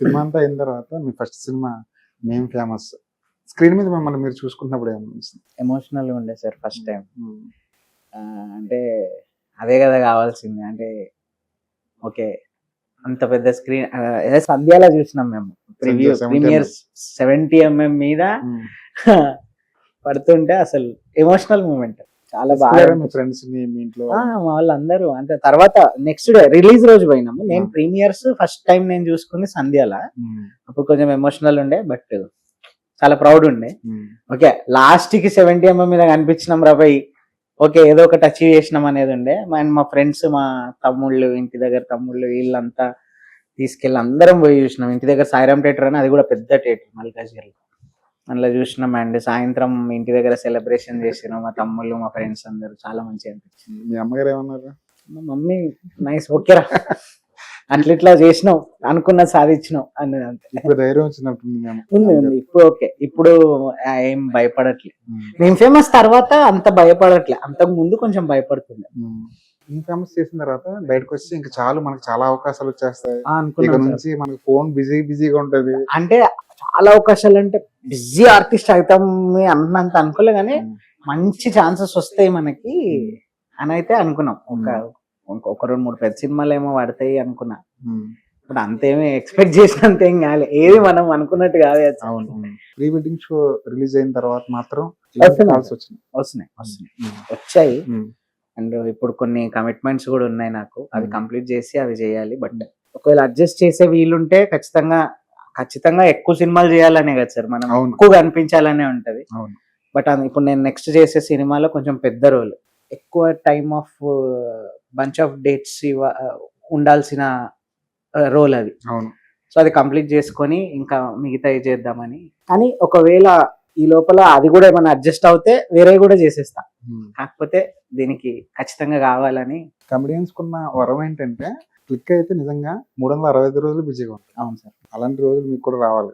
Cinema అంతా అయిన తర్వాత మీ ఫస్ట్ సినిమా మేం ఫేమస్ స్క్రీన్ మీద మిమ్మల్ని మీరు చూసుకున్నప్పుడు ఏమనిపిస్తుంది ఎమోషనల్ ఉండే సార్ ఫస్ట్ టైం. అంటే అదే కదా కావాల్సింది. అంటే ఓకే అంత పెద్ద స్క్రీన్ ఏదో సంధ్యాలో చూసినాం మేము. ప్రివ్యూ 70 ప్రీమియర్ సెవెంటీ ఎంఎం మీద పడుతుంటే అసలు ఎమోషనల్ మూమెంట్ చాలా బాగా మీ ఫ్రెండ్స్ మీ ఇంట్లో? వాళ్ళందరూ. అంటే తర్వాత నెక్స్ట్ డే రిలీజ్ రోజు పోయినాము. నేను. ప్రీమియర్స్ ఫస్ట్ టైం నేను చూసుకుంది సంధ్యాల. అప్పుడు కొంచెం ఎమోషనల్ ఉండే బట్ చాలా ప్రౌడ్ ఉండే. ఓకే లాస్ట్కి సెవెంటీ ఎంఎం మీద కనిపించినాం రాబాయ్ ఓకే ఏదో ఒకటి అచీవ్ చేసినాం అనేది ఉండే. అండ్ మా ఫ్రెండ్స్ మా తమ్ముళ్ళు ఇంటి దగ్గర తమ్ముళ్ళు వీళ్ళంతా తీసుకెళ్ళి అందరం పోయి చూసినాం. ఇంటి దగ్గర సాయిరామ్ థియేటర్ అని అది కూడా పెద్ద థియేటర్ మల్కాజ్గిరి అందులో చూసినాం అండ్. సాయంత్రం ఇంటి దగ్గర సెలబ్రేషన్ చేసినాం. మా తమ్ముళ్ళు మా ఫ్రెండ్స్ అందరూ చాలా మంచిగా అనిపించింది. మీ అమ్మగారు ఏమన్నారు? మా మమ్మీ నైస్ ఓకేరా అట్లా ఇట్లా చేసినావు అనుకున్నది సాధించినావు అన్నది అంతే. ధైర్యం. ఉంది ఉంది. ఇప్పుడు ఓకే. ఇప్పుడు ఏం భయపడట్లే. మేము ఫేమస్ తర్వాత అంత భయపడట్లే. అంతకు ముందు కొంచెం భయపడుతుండే. ఈ ఫేమస్ చేసిన తర్వాత బయటకు వచ్చి ఇంకా చాలు మనకి చాలా అవకాశాలు వచ్చేస్తాయి. అనుకున్నాం. నుంచి మనకి ఫోన్ బిజీ బిజీగా ఉంటది. అంటే చాలా అవకాశాలు అంటే బిజీ ఆర్టిస్ట్ అవుతాం అన్నంత అనుకోలే కానీ మంచి ఛాన్సెస్ వస్తాయి మనకి అని అయితే అనుకున్నాం. ఒక ఒక- రెండు మూడు పెద్ద సినిమాలు ఏమో పడతాయి అనుకున్నా. ఇప్పుడు అంతేమీ ఎక్స్పెక్ట్ చేసినంత ఏం కాలే. ఏది మనం అనుకున్నట్టు కాదు. అవును ప్రీ వెడ్డింగ్ షో రిలీజ్ అయిన తర్వాత మాత్రం వస్తున్నాయి. వస్తున్నాయి వచ్చాయి. అండ్ ఇప్పుడు కొన్ని కమిట్మెంట్స్ కూడా ఉన్నాయి నాకు. అవి. కంప్లీట్ చేసి అవి చేయాలి. బట్ ఒకవేళ అడ్జస్ట్ చేసే వీలుంటే ఖచ్చితంగా ఖచ్చితంగా ఎక్కువ సినిమాలు చేయాలనే కదా సార్. మనం ఎక్కువ కనిపించాలనే ఉంటది. బట్ ఇప్పుడు నేను నెక్స్ట్ చేసే సినిమాలో కొంచెం పెద్ద రోల్ ఎక్కువ time of bunch of dates ఉండాల్సిన రోల్ అది. అవును. సో అది కంప్లీట్ చేసుకొని ఇంకా మిగతా చేద్దామని. కానీ ఒకవేళ ఈ లోపల అది కూడా ఏమైనా అడ్జస్ట్ అవుతే వేరే కూడా చేసేస్తా. కాకపోతే దీనికి ఖచ్చితంగా కావాలని కమెడియన్స్ కున్న వరం ఏంటంటే క్లిక్ అయితే నిజంగా మూడు వందల అరవై ఐదు రోజులు బిజీగా ఉంటాయి అవును సార్. అలాంటి రోజులు మీకు కూడా రావాలి.